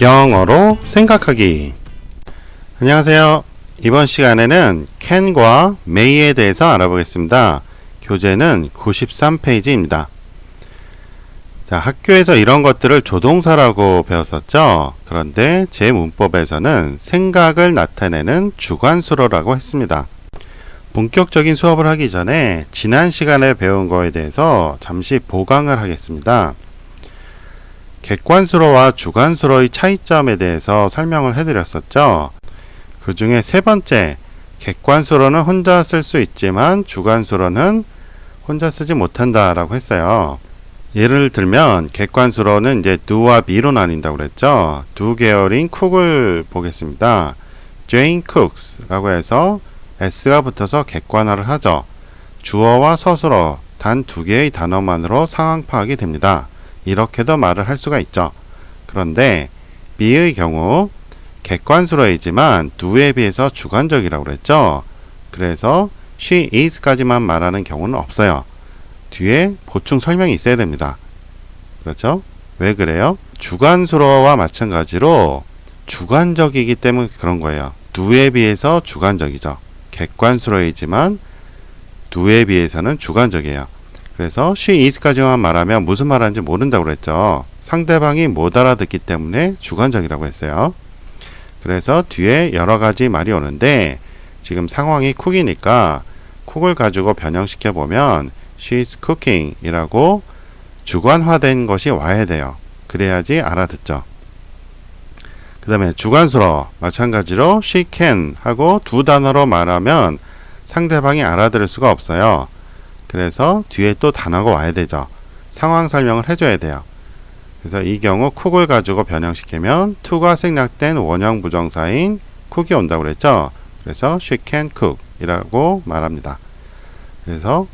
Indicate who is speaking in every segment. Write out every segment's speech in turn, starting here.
Speaker 1: 영어로 생각하기. 안녕하세요. 이번 시간에는 can과 may에 대해서 알아보겠습니다. 교재는 93페이지입니다. 자, 학교에서 이런 것들을 조동사라고 배웠었죠. 그런데 제 문법에서는 생각을 나타내는 주관수로라고 했습니다. 본격적인 수업을 하기 전에 지난 시간에 배운 거에 대해서 잠시 보강을 하겠습니다. 객관수로와 주관수로의 차이점에 대해서 설명을 해드렸었죠. 그 중에 세 번째, 객관수로는 혼자 쓸 수 있지만 주관수로는 혼자 쓰지 못한다라고 했어요. 예를 들면 객관수로는 이제 do와 be로 나뉜다고 그랬죠. 두 계열인 쿡을 보겠습니다. Jane cooks라고 해서 s가 붙어서 객관화를 하죠. 주어와 서술어 단 두 개의 단어만으로 상황 파악이 됩니다. 이렇게도 말을 할 수가 있죠. 그런데 be의 경우 객관수로이지만 do에 비해서 주관적이라고 그랬죠. 그래서 she is까지만 말하는 경우는 없어요. 뒤에 보충 설명이 있어야 됩니다. 그렇죠? 왜 그래요? 주관수로와 마찬가지로 주관적이기 때문에 그런 거예요. do에 비해서 주관적이죠. 객관수로이지만 do에 비해서는 주관적이에요. 그래서 she is까지만 말하면 무슨 말하는지 모른다고 그랬죠. 상대방이 못 알아듣기 때문에 주관적이라고 했어요. 그래서 뒤에 여러 가지 말이 오는데 지금 상황이 쿡이니까 쿡을 가지고 변형시켜 보면 she's cooking 이라고 주관화된 것이 와야 돼요. 그래야지 알아듣죠. 그 다음에 주관수로 마찬가지로 she can 하고 두 단어로 말하면 상대방이 알아들을 수가 없어요. 그래서 뒤에 또 단어가 와야 되죠. 상황 설명을 해줘야 돼요. 그래서 이 경우 쿡을 가지고 변형시키면 to가 생략된 원형 부정사인 쿡이 온다고 그랬죠. 그래서 she can cook 이라고 말합니다. 그래서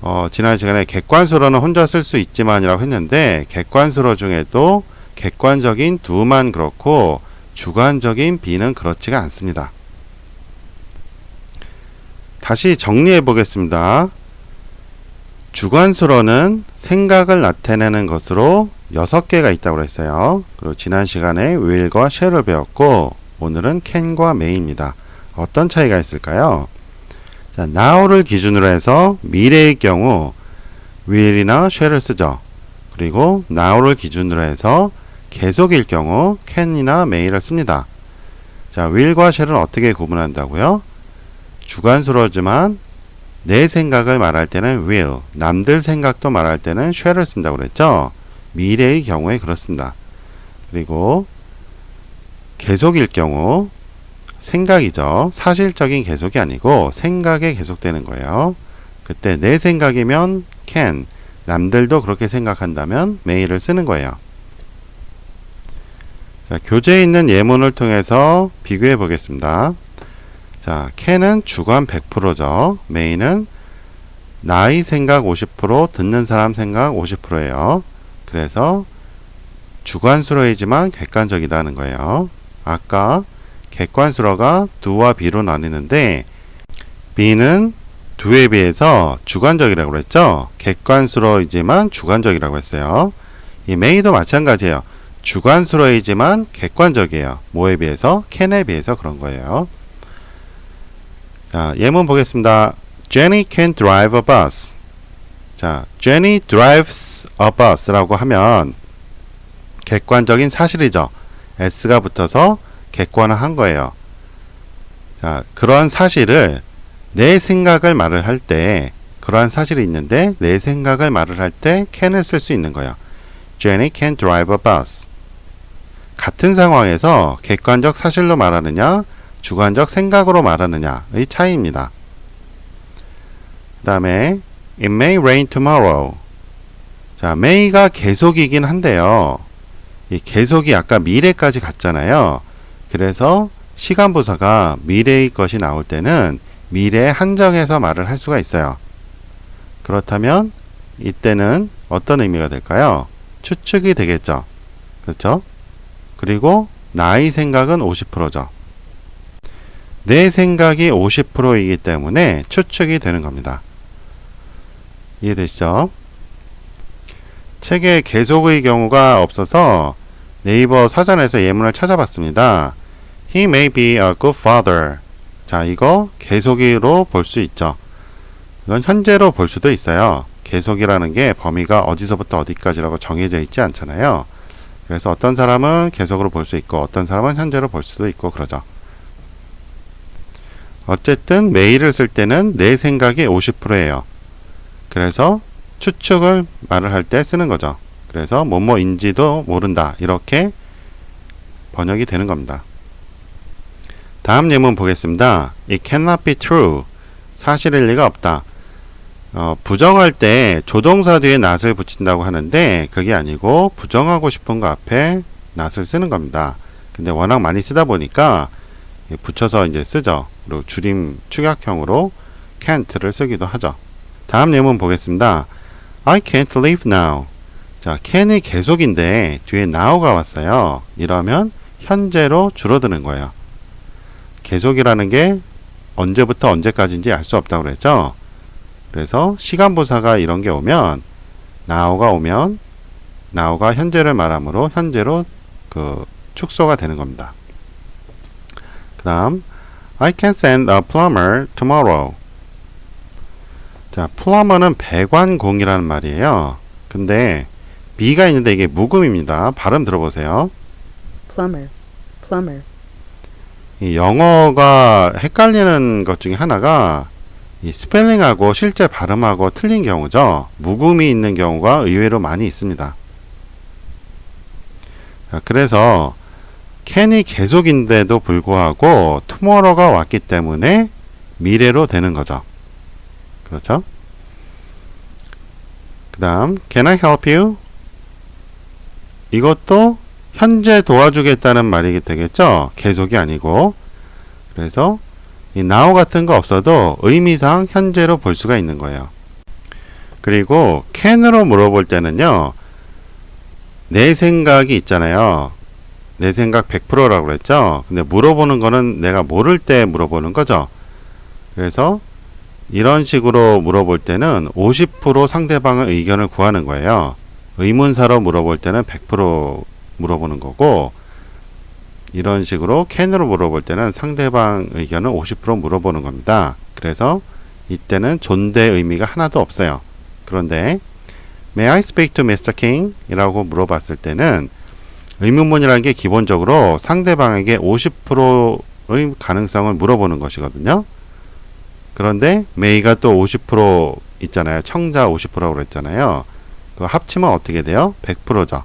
Speaker 1: 어, 지난 시간에 객관수로는 혼자 쓸 수 있지만이라고 했는데 객관수로 중에도 객관적인 do만 그렇고 주관적인 be는 그렇지가 않습니다. 다시 정리해 보겠습니다. 주관수로는 생각을 나타내는 것으로 6개가 있다고 그랬어요. 그리고 지난 시간에 will과 shall을 배웠고 오늘은 can과 may입니다. 어떤 차이가 있을까요? 자, now를 기준으로 해서 미래의 경우 will이나 shall을 쓰죠. 그리고 now를 기준으로 해서 계속일 경우 can이나 may를 씁니다. 자, will과 shall은 어떻게 구분한다고요? 주관수로지만 내 생각을 말할 때는 will, 남들 생각도 말할 때는 shall을 쓴다고 그랬죠. 미래의 경우에 그렇습니다. 그리고 계속일 경우 생각이죠. 사실적인 계속이 아니고 생각에 계속되는 거예요. 그때 내 생각이면 can, 남들도 그렇게 생각한다면 may를 쓰는 거예요. 자, 교재에 있는 예문을 통해서 비교해 보겠습니다. 자, can은 주관 100%죠. may는 나의 생각 50%, 듣는 사람 생각 50%예요. 그래서 주관수로이지만 객관적이다는 거예요. 아까 객관수로가 do와 be로 나뉘는데 be는 do에 비해서 주관적이라고 그랬죠. 객관수로이지만 주관적이라고 했어요. 이 may도 마찬가지예요. 주관수로이지만 객관적이에요. 뭐에 비해서? can에 비해서 그런 거예요. 자, 예문 보겠습니다. Jenny can drive a bus. 자, Jenny drives a bus라고 하면 객관적인 사실이죠. s가 붙어서 객관화한 거예요. 자, 그러한 사실을 내 생각을 말을 할 때 그러한 사실이 있는데 내 생각을 말을 할 때 can을 쓸 수 있는 거예요. Jenny can drive a bus. 같은 상황에서 객관적 사실로 말하느냐, 주관적 생각으로 말하느냐의 차이입니다. 그 다음에 It may rain tomorrow. 자, may가 계속이긴 한데요. 이 계속이 아까 미래까지 갔잖아요. 그래서 시간 부사가 미래의 것이 나올 때는 미래에 한정해서 말을 할 수가 있어요. 그렇다면 이때는 어떤 의미가 될까요? 추측이 되겠죠. 그렇죠? 그리고 나의 생각은 50%죠. 내 생각이 50%이기 때문에 추측이 되는 겁니다. 이해되시죠? 책에 계속의 경우가 없어서 네이버 사전에서 예문을 찾아봤습니다. He may be a good father. 자, 이거 계속으로 볼 수 있죠. 이건 현재로 볼 수도 있어요. 계속이라는 게 범위가 어디서부터 어디까지라고 정해져 있지 않잖아요. 그래서 어떤 사람은 계속으로 볼 수 있고 어떤 사람은 현재로 볼 수도 있고 그러죠. 어쨌든 메일을 쓸 때는 내 생각이 50%예요. 그래서 추측을 말을 할 때 쓰는 거죠. 그래서 뭐뭐인지도 모른다. 이렇게 번역이 되는 겁니다. 다음 예문 보겠습니다. It cannot be true. 사실일 리가 없다. 어, 부정할 때 조동사 뒤에 not을 붙인다고 하는데 그게 아니고 부정하고 싶은 거 앞에 not을 쓰는 겁니다. 근데 워낙 많이 쓰다 보니까 붙여서 이제 쓰죠. 그리고 줄임 축약형으로 can't를 쓰기도 하죠. 다음 예문 보겠습니다. I can't leave now. 자, can이 계속인데 뒤에 now가 왔어요. 이러면 현재로 줄어드는 거예요. 계속이라는 게 언제부터 언제까지인지 알 수 없다고 그랬죠. 그래서 시간 부사가 이런 게 오면 now가 오면 now가 현재를 말하므로 현재로 그 축소가 되는 겁니다. 그 다음 I can send a plumber tomorrow. 자, 플러머는 배관공이라는 말이에요. 근데 B가 있는데 이게 묵음입니다. 발음 들어보세요.
Speaker 2: plumber, plumber,
Speaker 1: 이 영어가 헷갈리는 것 중에 하나가 이 스펠링하고 실제 발음하고 틀린 경우죠. 묵음이 있는 경우가 의외로 많이 있습니다. 자, 그래서 can이 계속인데도 불구하고 tomorrow가 왔기 때문에 미래로 되는 거죠. 그렇죠? 그 다음 can I help you? 이것도 현재 도와주겠다는 말이 되겠죠. 계속이 아니고. 그래서 이 now 같은 거 없어도 의미상 현재로 볼 수가 있는 거예요. 그리고 can으로 물어볼 때는요. 내 생각이 있잖아요. 내 생각 100%라고 그랬죠. 근데 물어보는 거는 내가 모를 때 물어보는 거죠. 그래서 이런 식으로 물어볼 때는 50% 상대방의 의견을 구하는 거예요. 의문사로 물어볼 때는 100% 물어보는 거고 이런 식으로 can으로 물어볼 때는 상대방 의견을 50% 물어보는 겁니다. 그래서 이때는 존대 의미가 하나도 없어요. 그런데 May I speak to Mr. King? 이라고 물어봤을 때는 의문문이라는 게 기본적으로 상대방에게 50%의 가능성을 물어보는 것이거든요. 그런데 may가 또 50% 있잖아요. 청자 50%라고 그랬잖아요. 그 합치면 어떻게 돼요? 100%죠.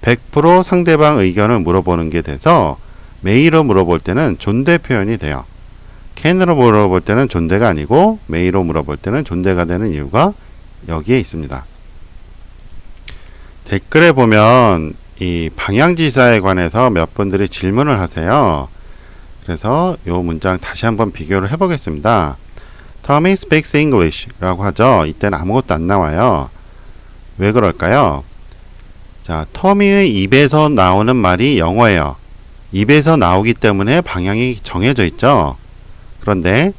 Speaker 1: 100% 상대방 의견을 물어보는 게 돼서 may로 물어볼 때는 존대 표현이 돼요. can으로 물어볼 때는 존대가 아니고 may로 물어볼 때는 존대가 되는 이유가 여기에 있습니다. 댓글에 보면 이 방향지사에 관해서 몇 분들이 질문을 하세요. 그래서 이 문장 다시 한번 비교를 해보겠습니다. Tommy speaks English 라고 하죠. 이때는 아무것도 안 나와요. 왜 그럴까요? 자, 터미의 입에서 나오는 말이 영어예요. 입에서 나오기 때문에 방향이 정해져 있죠. 그런데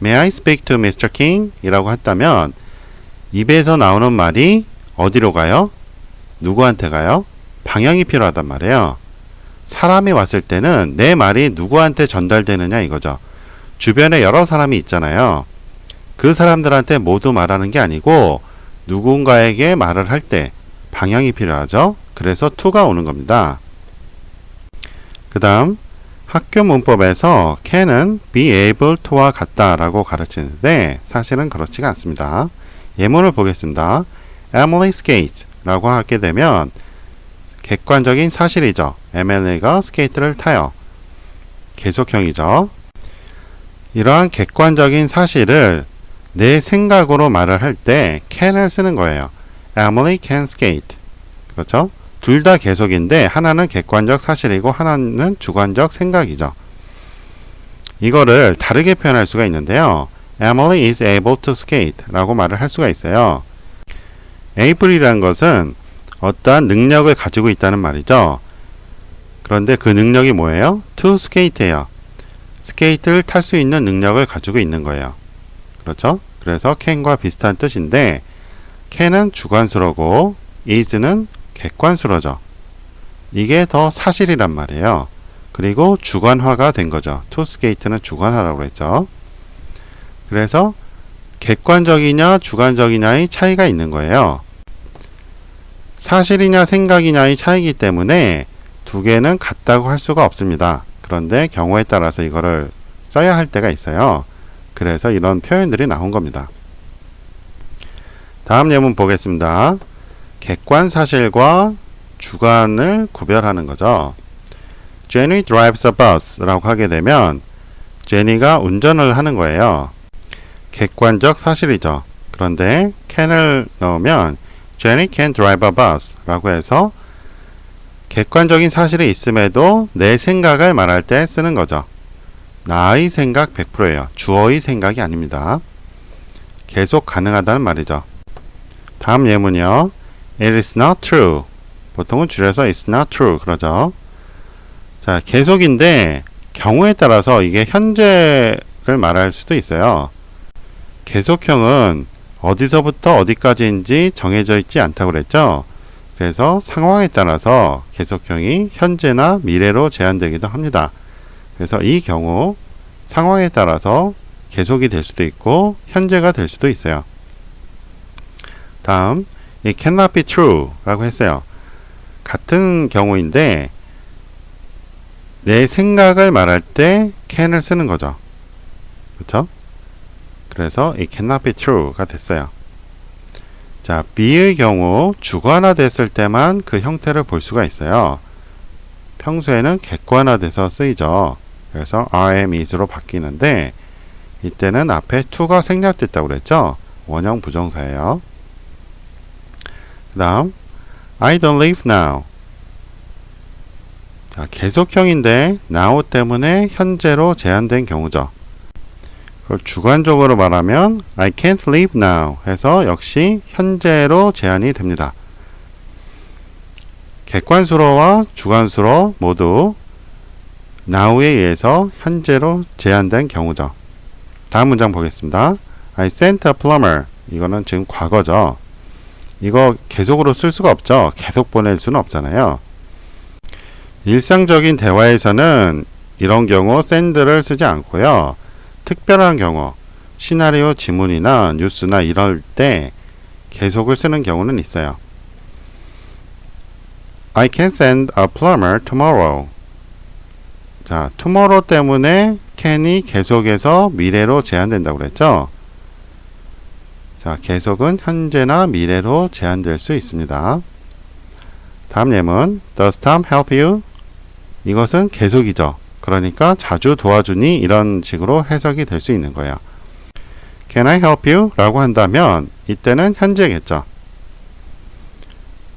Speaker 1: May I speak to Mr. King? 이라고 했다면 입에서 나오는 말이 어디로 가요? 누구한테 가요? 방향이 필요하단 말이에요. 사람이 왔을 때는 내 말이 누구한테 전달되느냐 이거죠. 주변에 여러 사람이 있잖아요. 그 사람들한테 모두 말하는 게 아니고 누군가에게 말을 할 때 방향이 필요하죠. 그래서 to가 오는 겁니다. 그 다음 학교 문법에서 can은 be able to와 같다라고 가르치는데 사실은 그렇지가 않습니다. 예문을 보겠습니다. Emily skates 라고 하게 되면 객관적인 사실이죠. Emily가 스케이트를 타요. 계속형이죠. 이러한 객관적인 사실을 내 생각으로 말을 할 때 can을 쓰는 거예요. Emily can skate. 그렇죠? 둘 다 계속인데 하나는 객관적 사실이고 하나는 주관적 생각이죠. 이거를 다르게 표현할 수가 있는데요. Emily is able to skate 라고 말을 할 수가 있어요. able이라는 것은 어떠한 능력을 가지고 있다는 말이죠. 그런데 그 능력이 뭐예요? to skate예요. 스케이트를 탈 수 있는 능력을 가지고 있는 거예요. 그렇죠? 그래서 can과 비슷한 뜻인데 can은 주관수로고 is는 객관수로죠. 이게 더 사실이란 말이에요. 그리고 주관화가 된 거죠. 투스게이트는 주관화라고 했죠. 그래서 객관적이냐 주관적이냐의 차이가 있는 거예요. 사실이냐 생각이냐의 차이기 때문에 두 개는 같다고 할 수가 없습니다. 그런데 경우에 따라서 이거를 써야 할 때가 있어요. 그래서 이런 표현들이 나온 겁니다. 다음 예문 보겠습니다. 객관 사실과 주관을 구별하는 거죠. Jenny drives a bus라고 하게 되면 제니가 운전을 하는 거예요. 객관적 사실이죠. 그런데 can을 넣으면 Jenny can drive a bus라고 해서 객관적인 사실이 있음에도 내 생각을 말할 때 쓰는 거죠. 나의 생각 100%예요. 주어의 생각이 아닙니다. 계속 가능하다는 말이죠. 다음 예문이요. It is not true. 보통은 줄여서 it's not true 그러죠. 자, 계속인데 경우에 따라서 이게 현재를 말할 수도 있어요. 계속형은 어디서부터 어디까지인지 정해져 있지 않다고 그랬죠. 그래서 상황에 따라서 계속형이 현재나 미래로 제한되기도 합니다. 그래서 이 경우 상황에 따라서 계속이 될 수도 있고 현재가 될 수도 있어요. 다음 이 cannot be true 라고 했어요. 같은 경우인데 내 생각을 말할 때 can을 쓰는 거죠. 그렇죠? 그래서 이 cannot be true가 됐어요. 자, be의 경우 주관화 됐을 때만 그 형태를 볼 수가 있어요. 평소에는 객관화 돼서 쓰이죠. 그래서 am is로 바뀌는데 이때는 앞에 to가 생략됐다고 그랬죠. 원형 부정사예요. 그 다음 I don't live now. 자, 계속형인데 now 때문에 현재로 제한된 경우죠. 그걸 주관적으로 말하면 I can't live now 해서 역시 현재로 제한이 됩니다. 객관수로와 주관수로 모두 now에 의해서 현재로 제한된 경우죠. 다음 문장 보겠습니다. I sent a plumber. 이거는 지금 과거죠. 이거 계속으로 쓸 수가 없죠. 계속 보낼 수는 없잖아요. 일상적인 대화에서는 이런 경우 send를 쓰지 않고요. 특별한 경우, 시나리오 지문이나 뉴스나 이럴 때 계속을 쓰는 경우는 있어요. I can send a plumber tomorrow. 자, tomorrow 때문에 can이 계속해서 미래로 제한된다고 그랬죠? 자, 계속은 현재나 미래로 제한될 수 있습니다. 다음 예문 Does Tom help you? 이것은 계속이죠. 그러니까 자주 도와주니 이런 식으로 해석이 될 수 있는 거예요. Can I help you? 라고 한다면 이때는 현재겠죠.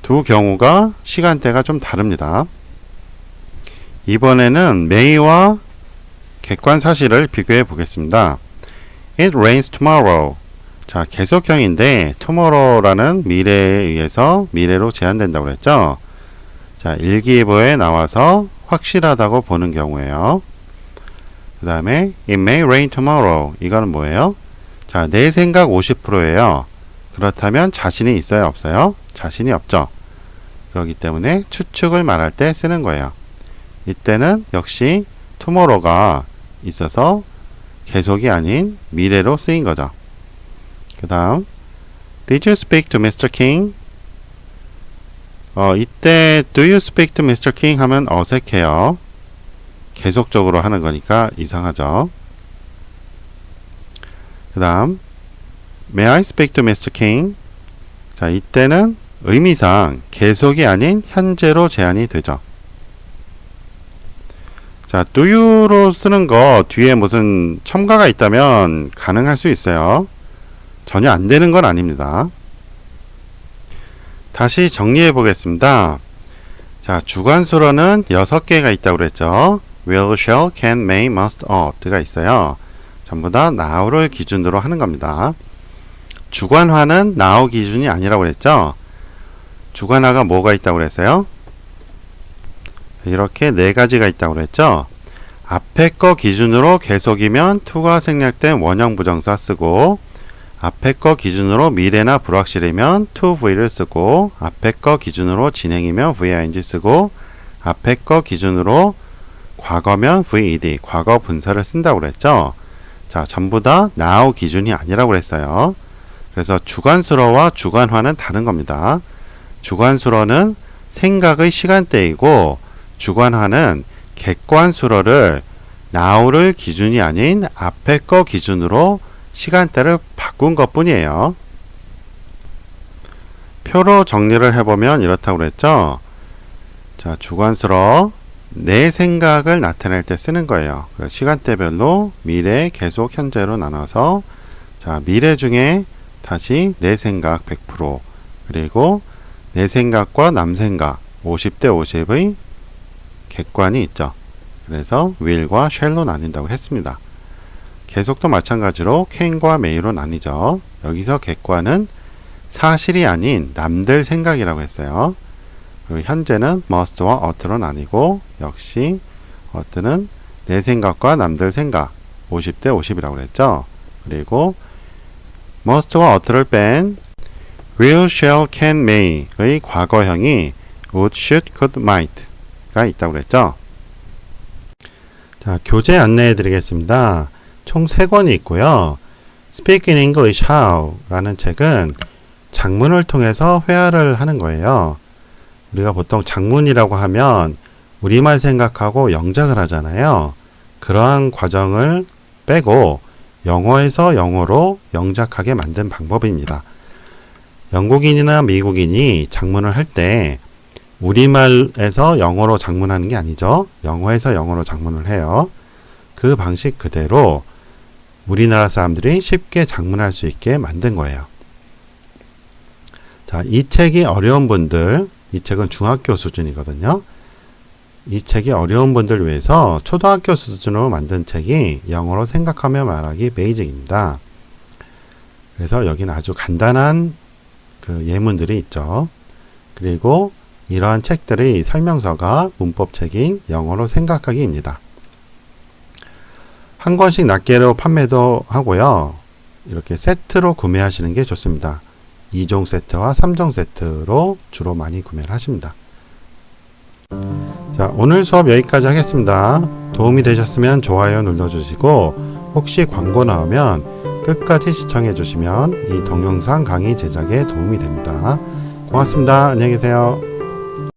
Speaker 1: 두 경우가 시간대가 좀 다릅니다. 이번에는 may와 객관 사실을 비교해 보겠습니다. It rains tomorrow. 자, 계속형인데 tomorrow라는 미래에 의해서 미래로 제한된다고 그랬죠. 자, 일기예보에 나와서 확실하다고 보는 경우에요. 그 다음에 It may rain tomorrow. 이거는 뭐예요? 자, 내 생각 50%예요. 그렇다면 자신이 있어요, 없어요? 자신이 없죠. 그렇기 때문에 추측을 말할 때 쓰는 거예요. 이때는 역시 tomorrow가 있어서 계속이 아닌 미래로 쓰인 거죠. 그 다음 Did you speak to Mr. King? 어, 이때 Do you speak to Mr. King 하면 어색해요. 계속적으로 하는 거니까 이상하죠. 그 다음 May I speak to Mr. King? 자, 이때는 의미상 계속이 아닌 현재로 제한이 되죠. 자, do you로 쓰는 거 뒤에 무슨 첨가가 있다면 가능할 수 있어요. 전혀 안 되는 건 아닙니다. 다시 정리해 보겠습니다. 자, 주관수로는 6개가 있다고 그랬죠. will, shall, can, may, must, ought가 있어요. 전부 다 now를 기준으로 하는 겁니다. 주관화는 now 기준이 아니라고 그랬죠. 주관화가 뭐가 있다고 그랬어요? 이렇게 네 가지가 있다고 그랬죠. 앞에 거 기준으로 계속이면 to가 생략된 원형 부정사 쓰고 앞에 거 기준으로 미래나 불확실이면 to v를 쓰고 앞에 거 기준으로 진행이면 ving 쓰고 앞에 거 기준으로 과거면 VED, 과거 분사를 쓴다고 그랬죠. 자, 전부 다 now 기준이 아니라고 그랬어요. 그래서 주관수로와 주관화는 다른 겁니다. 주관수로는 생각의 시간대이고 주관화는 객관수로를 now를 기준이 아닌 앞에 거 기준으로 시간대를 바꾼 것 뿐이에요. 표로 정리를 해보면 이렇다고 그랬죠. 자, 주관수로 내 생각을 나타낼 때 쓰는 거예요. 그 시간대별로 미래, 계속, 현재로 나눠서 자, 미래 중에 다시 내 생각 100% 그리고 내 생각과 남 생각 50대 50의 객관이 있죠. 그래서 will과 shall로 나뉜다고 했습니다. 계속도 마찬가지로 can과 may로 나뉘죠. 여기서 객관은 사실이 아닌 남들 생각이라고 했어요. 그리고 현재는 must와 ouught로 나뉘고 역시 ouught는 내 생각과 남들 생각 50대 50이라고 그랬죠. 그리고 must와 ouught를 뺀 will, shall, can, may의 과거형이 would, should, could, might가 있다고 그랬죠. 자, 교재 안내해 드리겠습니다. 총 3권이 있고요. Speak in English How 라는 책은 장문을 통해서 회화를 하는 거예요. 우리가 보통 장문이라고 하면 우리말 생각하고 영작을 하잖아요. 그러한 과정을 빼고 영어에서 영어로 영작하게 만든 방법입니다. 영국인이나 미국인이 장문을 할 때 우리말에서 영어로 장문하는 게 아니죠. 영어에서 영어로 장문을 해요. 그 방식 그대로 우리나라 사람들이 쉽게 장문할 수 있게 만든 거예요. 자, 이 책이 어려운 분들, 이 책은 중학교 수준이거든요. 이 책이 어려운 분들 위해서 초등학교 수준으로 만든 책이 영어로 생각하며 말하기 베이직입니다. 그래서 여기는 아주 간단한 그 예문들이 있죠. 그리고 이러한 책들의 설명서가 문법책인 영어로 생각하기입니다. 한 권씩 낱개로 판매도 하고요. 이렇게 세트로 구매하시는 게 좋습니다. 2종 세트와 3종 세트로 주로 많이 구매를 하십니다. 자, 오늘 수업 여기까지 하겠습니다. 도움이 되셨으면 좋아요 눌러주시고 혹시 광고 나오면 끝까지 시청해 주시면 이 동영상 강의 제작에 도움이 됩니다. 고맙습니다. 안녕히 계세요.